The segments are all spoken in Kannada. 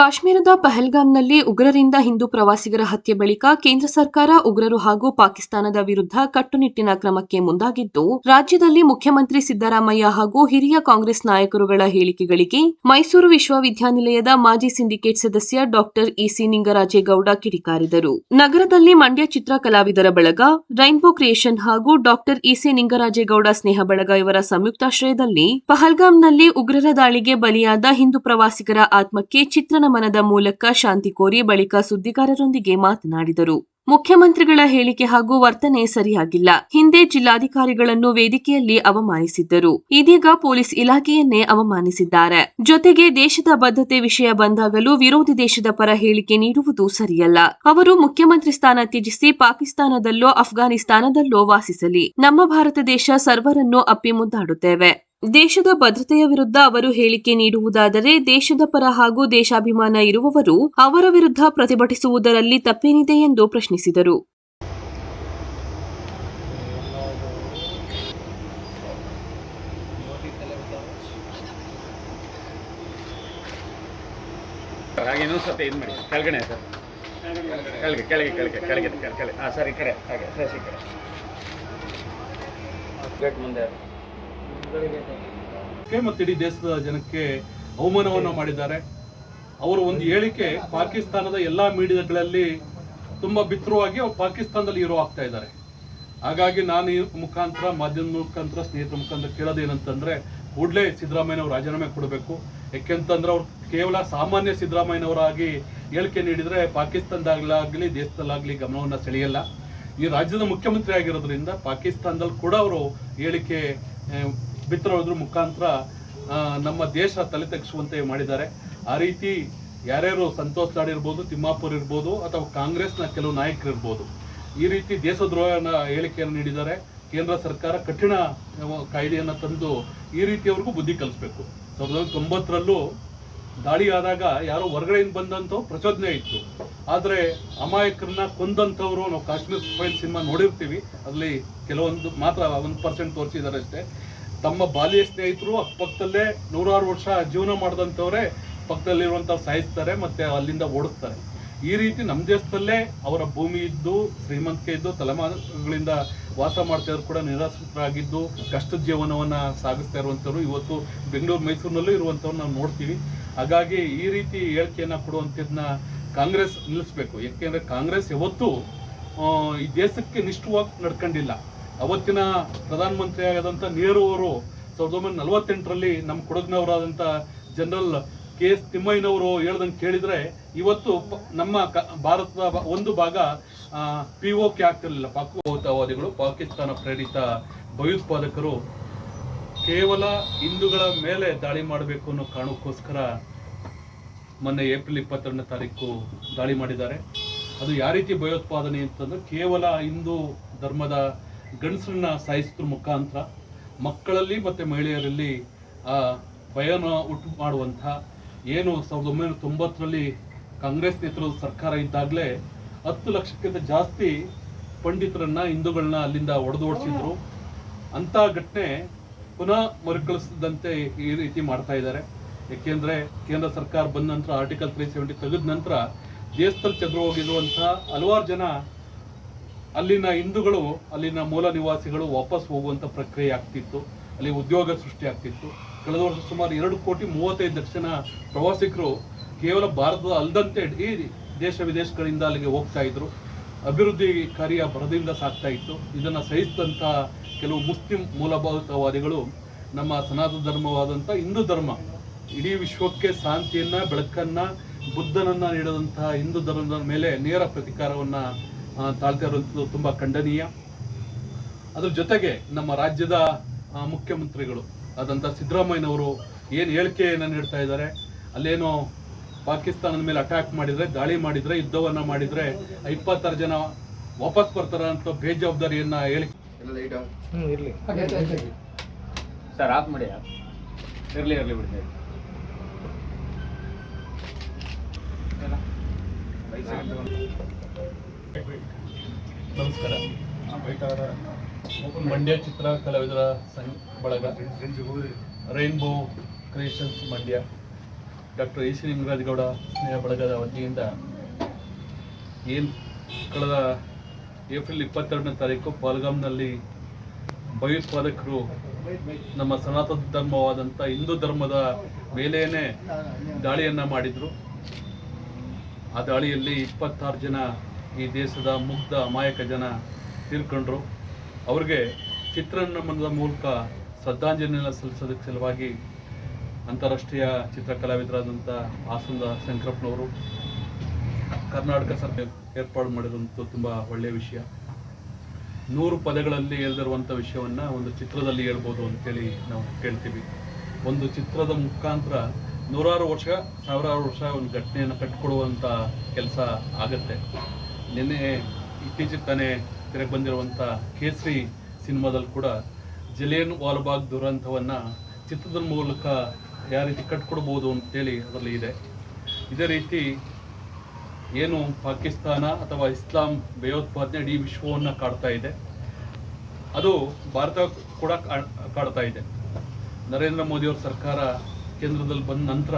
ಕಾಶ್ಮೀರದ ಪಹಲ್ಗಾಮ್ನಲ್ಲಿ ಉಗ್ರರಿಂದ ಹಿಂದೂ ಪ್ರವಾಸಿಗರ ಹತ್ಯೆ ಬಳಿಕ ಕೇಂದ್ರ ಸರ್ಕಾರ ಉಗ್ರರು ಹಾಗೂ ಪಾಕಿಸ್ತಾನದ ವಿರುದ್ಧ ಕಟ್ಟುನಿಟ್ಟಿನ ಕ್ರಮಕ್ಕೆ ಮುಂದಾಗಿದ್ದು, ರಾಜ್ಯದಲ್ಲಿ ಮುಖ್ಯಮಂತ್ರಿ ಸಿದ್ದರಾಮಯ್ಯ ಹಾಗೂ ಹಿರಿಯ ಕಾಂಗ್ರೆಸ್ ನಾಯಕರುಗಳ ಹೇಳಿಕೆಗಳಿಗೆ ಮೈಸೂರು ವಿಶ್ವವಿದ್ಯಾನಿಲಯದ ಮಾಜಿ ಸಿಂಡಿಕೇಟ್ ಸದಸ್ಯ ಡಾಕ್ಟರ್ ಇಸಿ ನಿಂಗರಾಜೇಗೌಡ ಕಿಡಿಕಾರಿದರು. ನಗರದಲ್ಲಿ ಮಂಡ್ಯ ಚಿತ್ರ ಕಲಾವಿದರ ಬಳಗ, ರೈನ್ಬೋ ಕ್ರಿಯೇಷನ್ ಹಾಗೂ ಡಾಕ್ಟರ್ ಇಸಿ ನಿಂಗರಾಜೇಗೌಡ ಸ್ನೇಹ ಬಳಗ ಇವರ ಸಂಯುಕ್ತಾಶ್ರಯದಲ್ಲಿ ಪಹಲ್ಗಾಮ್ನಲ್ಲಿ ಉಗ್ರರ ದಾಳಿಗೆ ಬಲಿಯಾದ ಹಿಂದೂ ಪ್ರವಾಸಿಗರ ಆತ್ಮಕ್ಕೆ ಚಿತ್ರನಮನದ ಮೂಲಕ ಶಾಂತಿ ಕೋರಿ ಬಳಿಕ ಸುದ್ದಿಗಾರರೊಂದಿಗೆ ಮಾತನಾಡಿದರು. ಮುಖ್ಯಮಂತ್ರಿಗಳ ಹೇಳಿಕೆ ಹಾಗೂ ವರ್ತನೆ ಸರಿಯಾಗಿಲ್ಲ. ಹಿಂದೆ ಜಿಲ್ಲಾಧಿಕಾರಿಗಳನ್ನು ವೇದಿಕೆಯಲ್ಲಿ ಅವಮಾನಿಸಿದ್ದರು. ಇದೀಗ ಪೊಲೀಸ್ ಇಲಾಖೆಯನ್ನೇ ಅವಮಾನಿಸಿದ್ದಾರೆ. ಜೊತೆಗೆ ದೇಶದ ಬದ್ಧತೆ ವಿಷಯ ಬಂದಾಗಲೂ ವಿರೋಧಿ ದೇಶದ ಪರ ಹೇಳಿಕೆ ನೀಡುವುದು ಸರಿಯಲ್ಲ. ಅವರು ಮುಖ್ಯಮಂತ್ರಿ ಸ್ಥಾನ ತ್ಯಜಿಸಿ ಪಾಕಿಸ್ತಾನದಲ್ಲೋ, ಅಫ್ಘಾನಿಸ್ತಾನದಲ್ಲೋ ವಾಸಿಸಲಿ. ನಮ್ಮ ಭಾರತ ದೇಶ ಸರ್ವರನ್ನು ಅಪ್ಪಿ ಮುದ್ದಾಡುತ್ತೇವೆ. ದೇಶದ ಭದ್ರತೆಯ ವಿರುದ್ಧ ಅವರು ಹೇಳಿಕೆ ನೀಡುವುದಾದರೆ ದೇಶದ ಪರ ಹಾಗೂ ದೇಶಾಭಿಮಾನ ಇರುವವರು ಅವರ ವಿರುದ್ಧ ಪ್ರತಿಭಟಿಸುವುದರಲ್ಲಿ ತಪ್ಪೇನಿದೆ ಎಂದು ಪ್ರಶ್ನಿಸಿದರು. ಸರ್. ಮತ್ತು ಇಡೀ ದೇಶದ ಜನಕ್ಕೆ ಅವಮಾನವನ್ನು ಮಾಡಿದ್ದಾರೆ. ಅವರು ಒಂದು ಹೇಳಿಕೆ ಪಾಕಿಸ್ತಾನದ ಎಲ್ಲಾ ಮೀಡಿಯಾಗಳಲ್ಲಿ ತುಂಬಾ ಬಿತ್ತರವಾಗಿ ಅವರು ಪಾಕಿಸ್ತಾನದಲ್ಲಿ ಇರೋ ಆಗ್ತಾ ಇದ್ದಾರೆ. ಹಾಗಾಗಿ ನಾನು ಈ ಮುಖಾಂತರ, ಮಾಧ್ಯಮ ಮುಖಾಂತರ, ಸ್ನೇಹಿತರ ಮುಖಾಂತರ ಕೇಳೋದೇನಂತಂದ್ರೆ ಕೂಡಲೇ ಸಿದ್ದರಾಮಯ್ಯನವರು ರಾಜೀನಾಮೆ ಕೊಡಬೇಕು. ಯಾಕೆಂತಂದ್ರೆ ಅವ್ರು ಕೇವಲ ಸಾಮಾನ್ಯ ಸಿದ್ದರಾಮಯ್ಯನವರಾಗಿ ಹೇಳಿಕೆ ನೀಡಿದ್ರೆ ಪಾಕಿಸ್ತಾನದಾಗಲಾಗಲಿ, ದೇಶದಲ್ಲಾಗಲಿ ಗಮನವನ್ನು ಸೆಳೆಯಲ್ಲ. ಈ ರಾಜ್ಯದ ಮುಖ್ಯಮಂತ್ರಿ ಆಗಿರೋದ್ರಿಂದ ಪಾಕಿಸ್ತಾನದಲ್ಲಿ ಕೂಡ ಅವರು ಹೇಳಿಕೆ ಆ, ಬಿತ್ತರೋದ್ರ ಮುಖಾಂತರ ನಮ್ಮ ದೇಶ ತಲೆ ತಗ್ಗಿಸುವಂತೆ ಮಾಡಿದ್ದಾರೆ. ಆ ರೀತಿ ಯಾರ್ಯಾರು ಸಂತೋಷ್ ಲಾಡ್ ಇರ್ಬೋದು ತಿಮ್ಮಾಪುರ್ ಇರ್ಬೋದು ಅಥವಾ ಕಾಂಗ್ರೆಸ್ನ ಕೆಲವು ನಾಯಕರು ಇರ್ಬೋದು ಈ ರೀತಿ ದೇಶದ್ರೋಹನ ಹೇಳಿಕೆಯನ್ನು ನೀಡಿದ್ದಾರೆ. ಕೇಂದ್ರ ಸರ್ಕಾರ ಕಠಿಣ ಕಾಯ್ದೆಯನ್ನು ತಂದು ಈ ರೀತಿಯವ್ರಿಗೂ ಬುದ್ಧಿ ಕಲಿಸ್ಬೇಕು. ಸಾವಿರದ ಒಂಬೈನೂರ ತೊಂಬತ್ತರಲ್ಲೂ ದಾಳಿ ಆದಾಗ ಯಾರೋ ಹೊರಗಡೆಯಿಂದ ಬಂದಂಥ ಪ್ರಚೋದನೆ ಇತ್ತು. ಆದರೆ ಅಮಾಯಕರನ್ನ ಕೊಂದಂಥವ್ರು ನಾವು ಕಾಶ್ಮೀರ್ ಫೈಲ್ ಸಿನಿಮಾ ನೋಡಿರ್ತೀವಿ. ಅಲ್ಲಿ ಕೆಲವೊಂದು ಮಾತ್ರ ಒಂದು ಪರ್ಸೆಂಟ್ ತೋರಿಸಿದ್ದಾರೆ ಅಷ್ಟೇ ತಮ್ಮ ಬಾಲ್ಯ ಸ್ನೇಹಿತರು ಅಕ್ಕಪಕ್ಕದಲ್ಲೇ ನೂರಾರು ವರ್ಷ ಜೀವನ ಮಾಡಿದಂಥವ್ರೆ ಪಕ್ಕದಲ್ಲಿರುವಂಥವ್ರು ಸಾಯಿಸ್ತಾರೆ ಮತ್ತೆ ಅಲ್ಲಿಂದ ಓಡಿಸ್ತಾರೆ. ಈ ರೀತಿ ನಮ್ಮ ದೇಶದಲ್ಲೇ ಅವರ ಭೂಮಿ ಇದ್ದು, ಶ್ರೀಮಂತಿಕೆ ಇದ್ದು, ತಲೆಮಾರುಗಳಿಂದ ವಾಸ ಮಾಡ್ತಾ ಇದ್ರು ಕೂಡ ನಿರಾಶ್ರಿತರಾಗಿದ್ದು ಕಷ್ಟದ ಜೀವನವನ್ನ ಸಾಗಿಸ್ತಾ ಇರುವಂಥವ್ರು. ಇವತ್ತು ಬೆಂಗಳೂರು, ಮೈಸೂರಿನಲ್ಲೂ ಇರುವಂಥವ್ರು ನಾವು ನೋಡ್ತೀವಿ. ಹಾಗಾಗಿ ಈ ರೀತಿ ಹೇಳಿಕೆಯನ್ನು ಕೊಡುವಂಥದ್ದನ್ನ ಕಾಂಗ್ರೆಸ್ ನಿಲ್ಲಿಸ್ಬೇಕು. ಯಾಕೆಂದ್ರೆ ಕಾಂಗ್ರೆಸ್ ಯಾವತ್ತೂ ಈ ದೇಶಕ್ಕೆ ನಿಷ್ಠವಾಗಿ ನಡ್ಕೊಂಡಿಲ್ಲ. ಅವತ್ತಿನ ಪ್ರಧಾನಮಂತ್ರಿ ಆಗದಂತ ನೆಹರು ಅವರು ಸಾವಿರದ ಒಂಬೈನೂರ ನಲವತ್ತೆಂಟರಲ್ಲಿ ನಮ್ಮ ಕೊಡಗಿನವರಾದಂಥ ಜನರಲ್ ಕೆ ಎಸ್ ತಿಮ್ಮಯ್ಯನವರು ಹೇಳ್ದಂಗೆ ಕೇಳಿದ್ರೆ ಇವತ್ತು ನಮ್ಮ ಕ- ಭಾರತದ ಒಂದು ಭಾಗ ಪಿ ಒ ಕೆ ಆಗ್ತಿರ್ಲಿಲ್ಲ. ಪಾಕಿಸ್ತಾನ ಪ್ರೇರಿತ ಭಯೋತ್ಪಾದಕರು ಕೇವಲ ಹಿಂದೂಗಳ ಮೇಲೆ ದಾಳಿ ಮಾಡಬೇಕು ಅನ್ನೋ ಕಾರಣಕ್ಕೋಸ್ಕರ ಮೊನ್ನೆ ಏಪ್ರಿಲ್ ಇಪ್ಪತ್ತೆರಡನೇ ತಾರೀಕು ದಾಳಿ ಮಾಡಿದ್ದಾರೆ. ಅದು ಯಾವ ರೀತಿ ಭಯೋತ್ಪಾದನೆ ಅಂತಂದ್ರೆ ಕೇವಲ ಹಿಂದೂ ಧರ್ಮದ ಗಂಡಸರನ್ನ ಸಾಯಿಸೋದ್ರ ಮುಖಾಂತರ ಮಕ್ಕಳಲ್ಲಿ ಮತ್ತು ಮಹಿಳೆಯರಲ್ಲಿ ಭಯನ ಉಂಟು ಮಾಡುವಂಥ ಏನು ಸಾವಿರದ ಒಂಬೈನೂರ ತೊಂಬತ್ತರಲ್ಲಿ ಕಾಂಗ್ರೆಸ್ ನೇತೃತ್ವದ ಸರ್ಕಾರ ಇದ್ದಾಗಲೇ ಹತ್ತು ಲಕ್ಷಕ್ಕಿಂತ ಜಾಸ್ತಿ ಪಂಡಿತರನ್ನ ಹಿಂದೂಗಳನ್ನ ಅಲ್ಲಿಂದ ಒಡೆದು ಓಡಿಸಿದ್ರು. ಅಂಥ ಘಟನೆ ಪುನಃ ಮರುಕಳಿಸದಂತೆ ಈ ರೀತಿ ಮಾಡ್ತಾ ಇದ್ದಾರೆ. ಏಕೆಂದರೆ ಕೇಂದ್ರ ಸರ್ಕಾರ ಬಂದ ನಂತರ ಆರ್ಟಿಕಲ್ ತ್ರೀ ಸೆವೆಂಟಿ ತೆಗೆದ ನಂತರ ದೇಶದಲ್ಲಿ ಚದುರು ಹೋಗಿರುವಂಥ ಹಲವಾರು ಜನ ಅಲ್ಲಿನ ಹಿಂದೂಗಳು, ಅಲ್ಲಿನ ಮೂಲ ನಿವಾಸಿಗಳು ವಾಪಸ್ ಹೋಗುವಂತ ಪ್ರಕ್ರಿಯೆ ಆಗ್ತಿತ್ತು. ಅಲ್ಲಿ ಉದ್ಯೋಗ ಸೃಷ್ಟಿ ಆಗ್ತಿತ್ತು. ಕಳೆದ ವರ್ಷ ಸುಮಾರು ಎರಡು ಕೋಟಿ ಮೂವತ್ತೈದು ಲಕ್ಷ ಪ್ರವಾಸಿಗರು ಕೇವಲ ಭಾರತದ ಅಲ್ಲದಂತೆ ಇಡೀ ದೇಶ ವಿದೇಶಗಳಿಂದ ಅಲ್ಲಿಗೆ ಹೋಗ್ತಾ ಇದ್ರು. ಅಭಿವೃದ್ಧಿ ಕಾರ್ಯ ಬರದಿಂದ ಸಾಗ್ತಾ ಇತ್ತು. ಇದನ್ನ ಸಹಿಸಿದಂಥ ಕೆಲವು ಮುಸ್ಲಿಂ ಮೂಲಭೂತವಾದಿಗಳು ನಮ್ಮ ಸನಾತನ ಧರ್ಮವಾದಂಥ ಹಿಂದೂ ಧರ್ಮ, ಇಡೀ ವಿಶ್ವಕ್ಕೆ ಶಾಂತಿಯನ್ನ, ಬೆಳಕನ್ನ, ಬುದ್ಧನನ್ನ ನೀಡಿದಂತಹ ಹಿಂದೂ ಧರ್ಮದ ಮೇಲೆ ನೇರ ಪ್ರತಿಕಾರವನ್ನ ತಾಳ್ತಾ ತುಂಬ ತುಂಬಾ ಖಂಡನೀಯ. ಅದ್ರ ಜೊತೆಗೆ ನಮ್ಮ ರಾಜ್ಯದ ಮುಖ್ಯಮಂತ್ರಿಗಳು ಆದಂಥ ಸಿದ್ದರಾಮಯ್ಯನವರು ಏನು ಹೇಳಿಕೆಯನ್ನು ನೀಡ್ತಾ ಇದ್ದಾರೆ ಅಲ್ಲೇನೋ ಪಾಕಿಸ್ತಾನದ ಮೇಲೆ ಅಟ್ಯಾಕ್ ಮಾಡಿದ್ರೆ ದಾಳಿ ಮಾಡಿದ್ರೆ ಯುದ್ಧವನ್ನ ಮಾಡಿದ್ರೆ ಇಪ್ಪತ್ತಾರು ಜನ ವಾಪಸ್ ಬರ್ತಾರ ಅಂತ ಬೇಜವಾಬ್ದಾರಿಯನ್ನ ಹೇಳಿ ಸರ್ ಆಫ್ ಮಾಡಿ ಇರಲಿ ಇರಲಿ ಬಿಡಿ ನಮಸ್ಕಾರ. ಮಂಡ್ಯ ಚಿತ್ರ ಕಲಾವಿದರ ಸಂಘ ಬಳಗ rainbow creations Mandya. Doctor A C Ningarajagowda ಸ್ನೇಹ ಬಳಗದ ವತಿಯಿಂದ ಏನು ಕಳೆದ ಏಪ್ರಿಲ್ ಇಪ್ಪತ್ತೆರಡನೇ ತಾರೀಕು ಪಾಲ್ಗಾಮ್ನಲ್ಲಿ ಭಯೋತ್ಪಾದಕರು ನಮ್ಮ ಸನಾತನ ಧರ್ಮವಾದಂಥ ಹಿಂದೂ ಧರ್ಮದ ಮೇಲೇನೆ ದಾಳಿಯನ್ನು ಮಾಡಿದರು. ಆ ದಾಳಿಯಲ್ಲಿ ಇಪ್ಪತ್ತಾರು ಜನ ಈ ದೇಶದ ಮುಗ್ಧ, ಅಮಾಯಕ ಜನ ತೀರ್ಕೊಂಡ್ರು. ಅವ್ರಿಗೆ ಚಿತ್ರನಮನದ ಮೂಲಕ ಶ್ರದ್ಧಾಂಜಲಿಯನ್ನು ಸಲ್ಲಿಸೋದಕ್ಕೆ ಸಲುವಾಗಿ ಅಂತಾರಾಷ್ಟ್ರೀಯ ಚಿತ್ರಕಲಾವಿದರಾದಂಥ ಆಸಂದ ಶಂಕರಪ್ಪನವರು ಕರ್ನಾಟಕ ಸರ್ಕಾರ ಏರ್ಪಾಡು ಮಾಡಿರುವಂಥ ತುಂಬ ಒಳ್ಳೆಯ ವಿಷಯ. ನೂರು ಪದಗಳಲ್ಲಿ ಹೇಳ್ದಿರುವಂಥ ವಿಷಯವನ್ನು ಒಂದು ಚಿತ್ರದಲ್ಲಿ ಹೇಳ್ಬೋದು ಅಂತೇಳಿ ನಾವು ಕೇಳ್ತೀವಿ. ಒಂದು ಚಿತ್ರದ ಮುಖಾಂತರ ನೂರಾರು ವರ್ಷ, ಸಾವಿರಾರು ವರ್ಷ ಒಂದು ಘಟನೆಯನ್ನು ಕಟ್ಟಿಕೊಡುವಂಥ ಕೆಲಸ ಆಗತ್ತೆ. ನಿನ್ನೆ ಇತ್ತೀಚೆಗೆ ತಾನೇ ತೆರೆಗೆ ಬಂದಿರುವಂಥ ಕೇಸರಿ ಸಿನಿಮಾದಲ್ಲಿ ಕೂಡ ಜಲೇನ್ ವಾಲ್ಬಾಗ್ ದುರಂತವನ್ನು ಚಿತ್ರದ ಮೂಲಕ ಯಾವ ರೀತಿ ಕಟ್ಕೊಡ್ಬೋದು ಅಂತೇಳಿ ಅದರಲ್ಲಿ ಇದೆ. ಇದೇ ರೀತಿ ಏನು ಪಾಕಿಸ್ತಾನ ಅಥವಾ ಇಸ್ಲಾಂ ಭಯೋತ್ಪಾದನೆ ಇಡೀ ವಿಶ್ವವನ್ನು ಕಾಡ್ತಾ ಇದೆ. ಅದು ಭಾರತ ಕೂಡ ಕಾಡ್ತಾ ಇದೆ. ನರೇಂದ್ರ ಮೋದಿಯವರ ಸರ್ಕಾರ ಕೇಂದ್ರದಲ್ಲಿ ಬಂದ ನಂತರ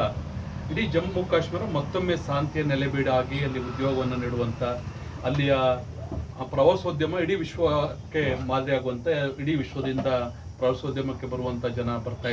ಇಡೀ ಜಮ್ಮು ಕಾಶ್ಮೀರ ಮತ್ತೊಮ್ಮೆ ಶಾಂತಿಯ ನೆಲೆಬೀಡಾಗಿ ಅಲ್ಲಿ ಉದ್ಯೋಗವನ್ನು ನೀಡುವಂಥ ಅಲ್ಲಿಯ ಪ್ರವಾಸೋದ್ಯಮ ಇಡೀ ವಿಶ್ವಕ್ಕೆ ಮಾದರಿಯಾಗುವಂತೆ ಇಡೀ ವಿಶ್ವದಿಂದ ಪ್ರವಾಸೋದ್ಯಮಕ್ಕೆ ಬರುವಂಥ ಜನ ಬರ್ತಾ